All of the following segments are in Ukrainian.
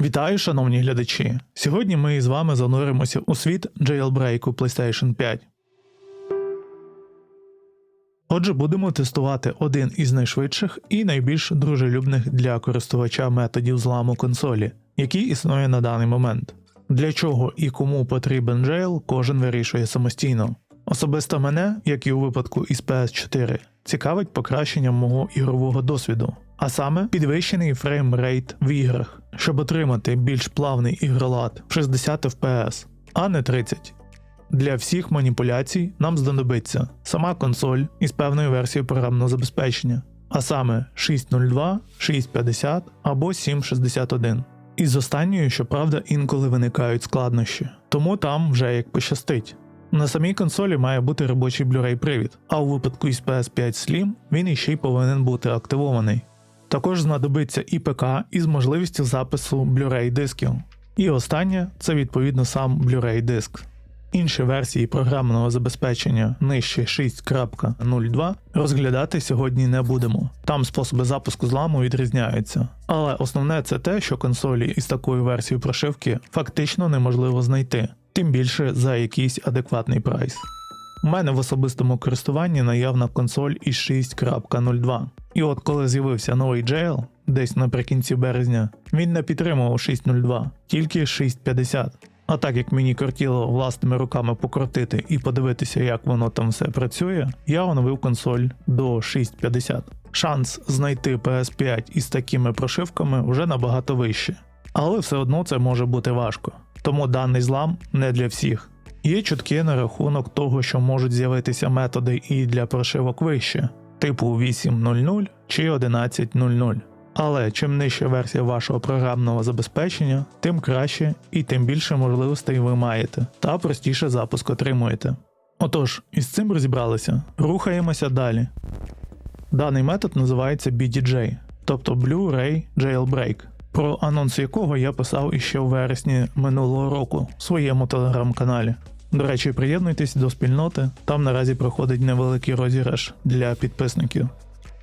Вітаю, шановні глядачі! Сьогодні ми з вами зануримося у світ джейлбрейку PlayStation 5. Отже, будемо тестувати один із найшвидших і найбільш дружелюбних для користувача методів зламу консолі, який існує на даний момент. Для чого і кому потрібен джейл, кожен вирішує самостійно. Особисто мене, як і у випадку із PS4, цікавить покращення мого ігрового досвіду, а саме підвищений фреймрейт в іграх, щоб отримати більш плавний ігролад в 60 FPS, а не 30. Для всіх маніпуляцій нам знадобиться сама консоль із певною версією програмного забезпечення, а саме 602, 650 або 761. Із останньою, щоправда, інколи виникають складнощі, тому там вже як пощастить. На самій консолі має бути робочий Blu-ray привід, а у випадку із PS5 Slim він іще й повинен бути активований. Також знадобиться і ПК із можливістю запису Blu-ray дисків. І останнє це відповідно сам Blu-ray диск. Інші версії програмного забезпечення нижче 6.02 розглядати сьогодні не будемо. Там способи запуску зламу відрізняються. Але основне це те, що консолі із такою версією прошивки фактично неможливо знайти, тим більше за якийсь адекватний прайс. У мене в особистому користуванні наявна консоль із 6.02. І от коли з'явився новий Jail, десь наприкінці березня, він не підтримував 6.02, тільки 6.50. А так як мені кортіло власними руками покрутити і подивитися, як воно там все працює, я оновив консоль до 6.50. Шанс знайти PS5 із такими прошивками вже набагато вище. Але все одно це може бути важко, тому даний злам не для всіх. Є чутки на рахунок того, що можуть з'явитися методи і для прошивок вище, типу 8.00 чи 11.00. Але чим нижча версія вашого програмного забезпечення, тим краще і тим більше можливостей ви маєте, та простіше запуск отримуєте. Отож, із цим розібралися, рухаємося далі. Даний метод називається BDJ, тобто Blu-ray Jailbreak, про анонс якого я писав іще в вересні минулого року в своєму телеграм-каналі. До речі, приєднуйтесь до спільноти, там наразі проходить невеликий розіграш для підписників.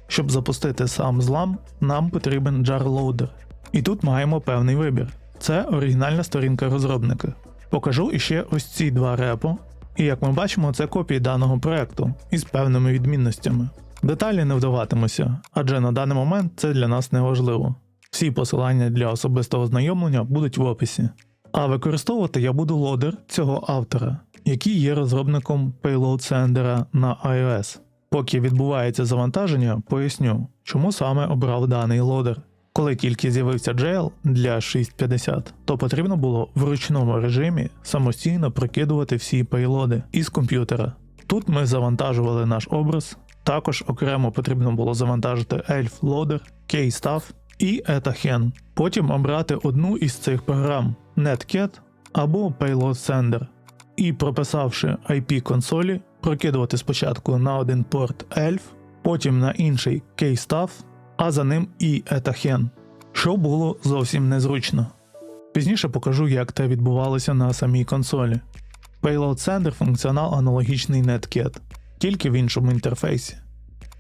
Щоб запустити сам злам, нам потрібен JarLoader. І тут маємо певний вибір. Це оригінальна сторінка розробника. Покажу іще ось ці два репо, і як ми бачимо, це копії даного проекту із певними відмінностями. Деталі не вдаватимуся, адже на даний момент це для нас не важливо. Всі посилання для особистого ознайомлення будуть в описі. А використовувати я буду лодер цього автора, який є розробником Payload Sender на iOS. Поки відбувається завантаження, поясню, чому саме обрав даний лодер. Коли тільки з'явився Jail для 650, то потрібно було в ручному режимі самостійно прокидувати всі пейлоди із комп'ютера. Тут ми завантажували наш образ, також окремо потрібно було завантажити Elf Loader, K-Stuff і EtaHen. Потім обрати одну із цих програм NetCat або Payload Sender. І прописавши IP консолі, прокидувати спочатку на один порт Elf, потім на інший K-Stuff, а за ним і EtaHen, що було зовсім незручно. Пізніше покажу, як це відбувалося на самій консолі. Payload Sender функціонал аналогічний NetCat, тільки в іншому інтерфейсі.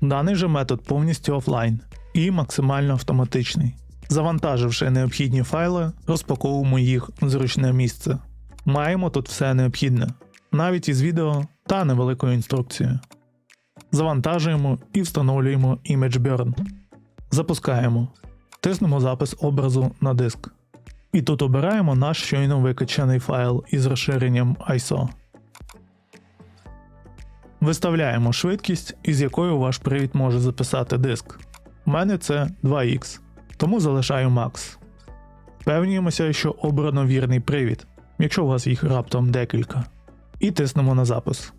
Даний же метод повністю офлайн і максимально автоматичний. Завантаживши необхідні файли, розпаковуємо їх в зручне місце. Маємо тут все необхідне, навіть із відео та невеликою інструкцією. Завантажуємо і встановлюємо ImageBurn. Запускаємо. Тиснемо запис образу на диск. І тут обираємо наш щойно викачаний файл із розширенням ISO. Виставляємо швидкість, із якою ваш привід може записати диск. У мене це 2х, тому залишаю Max. Впевнюємося, що обрано вірний привід, якщо у вас їх раптом декілька. І тиснемо на запис.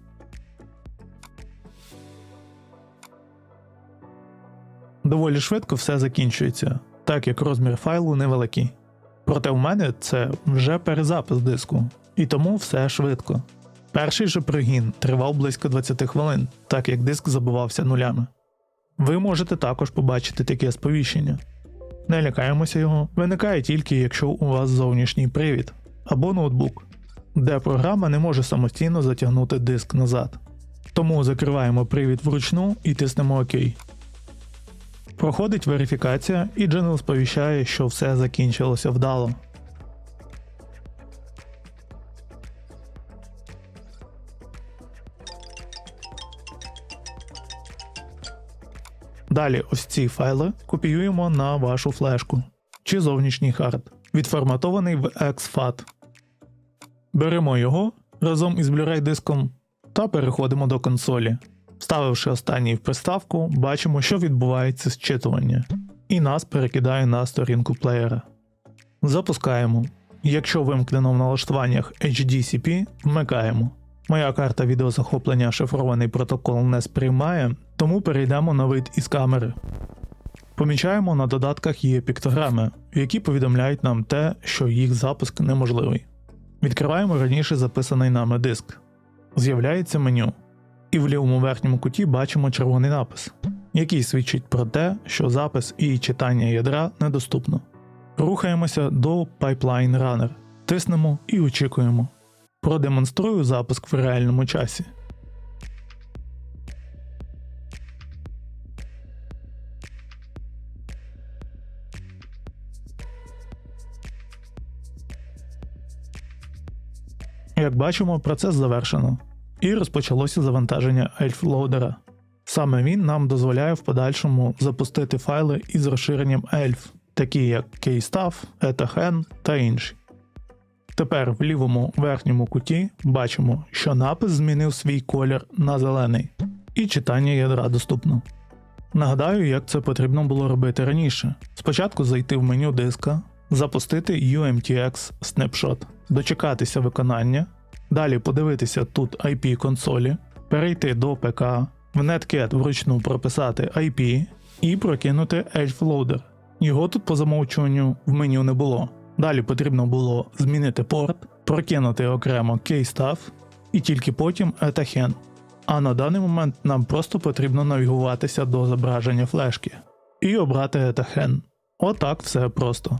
Доволі швидко все закінчується, так як розмір файлу невеликий. Проте в мене це вже перезапис диску, і тому все швидко. Перший же пригін тривав близько 20 хвилин, так як диск забувався нулями. Ви можете також побачити таке сповіщення. Не лякаємося його, виникає тільки якщо у вас зовнішній привід або ноутбук, де програма не може самостійно затягнути диск назад. Тому закриваємо привід вручну і тиснемо ОК. Проходить верифікація, і Gmail сповіщає, що все закінчилося вдало. Далі ось ці файли копіюємо на вашу флешку чи зовнішній хард, відформатований в exFAT. Беремо його разом із Blu-ray диском та переходимо до консолі. Вставивши останній в приставку, бачимо, що відбувається зчитування, і нас перекидає на сторінку плеєра. Запускаємо. Якщо вимкнено в налаштуваннях HDCP, вмикаємо. Моя карта відеозахоплення шифрований протокол не сприймає, тому перейдемо на вид із камери. Помічаємо на додатках є піктограми, які повідомляють нам те, що їх запуск неможливий. Відкриваємо раніше записаний нами диск. З'являється меню, і в лівому верхньому куті бачимо червоний напис, який свідчить про те, що запис і читання ядра недоступно. Рухаємося до Pipeline Runner, тиснемо і очікуємо. Продемонструю запуск в реальному часі. Як бачимо, процес завершено. І розпочалося завантаження ELF-лоудера. Саме він нам дозволяє в подальшому запустити файли із розширенням ELF, такі як KStuff, ETHN та інші. Тепер в лівому верхньому куті бачимо, що напис змінив свій колір на зелений, і читання ядра доступно. Нагадаю, як це потрібно було робити раніше. Спочатку зайти в меню диска, запустити UMTX Snapshot, дочекатися виконання, далі подивитися тут IP консолі, перейти до ПК, в Netcat вручну прописати IP і прокинути Elf Loader. Його тут по замовчуванню в меню не було. Далі потрібно було змінити порт, прокинути окремо KStuff і тільки потім ETHN. А на даний момент нам просто потрібно навігуватися до зображення флешки і обрати ETHN. Отак все просто.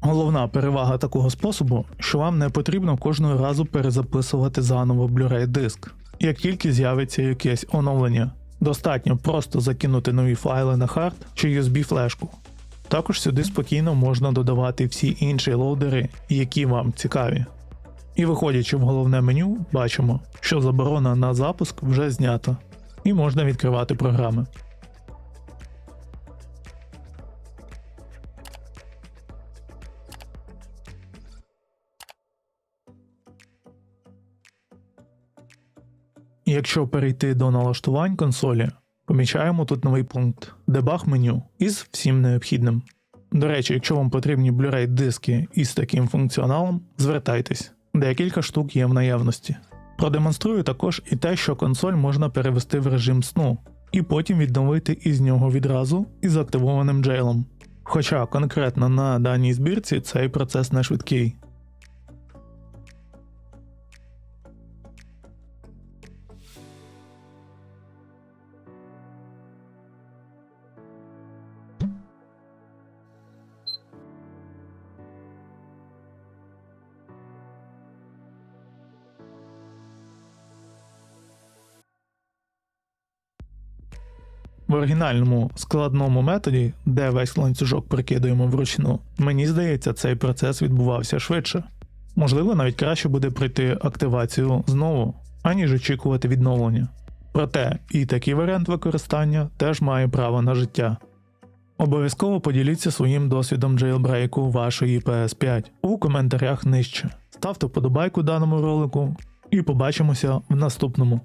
Головна перевага такого способу, що вам не потрібно кожного разу перезаписувати заново Blu-ray диск, як тільки з'явиться якесь оновлення. Достатньо просто закинути нові файли на хард чи USB флешку. Також сюди спокійно можна додавати всі інші лоудери, які вам цікаві. І виходячи в головне меню, бачимо, що заборона на запуск вже знята, і можна відкривати програми. Якщо перейти до налаштувань консолі, помічаємо тут новий пункт Debug меню із всім необхідним. До речі, якщо вам потрібні Blu-ray диски із таким функціоналом, звертайтесь, декілька штук є в наявності. Продемонструю також і те, що консоль можна перевести в режим сну, і потім відновити із нього відразу із активованим джейлом. Хоча конкретно на даній збірці цей процес не швидкий. В оригінальному складному методі, де весь ланцюжок прикидуємо вручну, мені здається, цей процес відбувався швидше. Можливо, навіть краще буде пройти активацію знову, аніж очікувати відновлення. Проте і такий варіант використання теж має право на життя. Обов'язково поділіться своїм досвідом джейлбрейку вашої PS5 у коментарях нижче. Ставте вподобайку даному ролику і побачимося в наступному.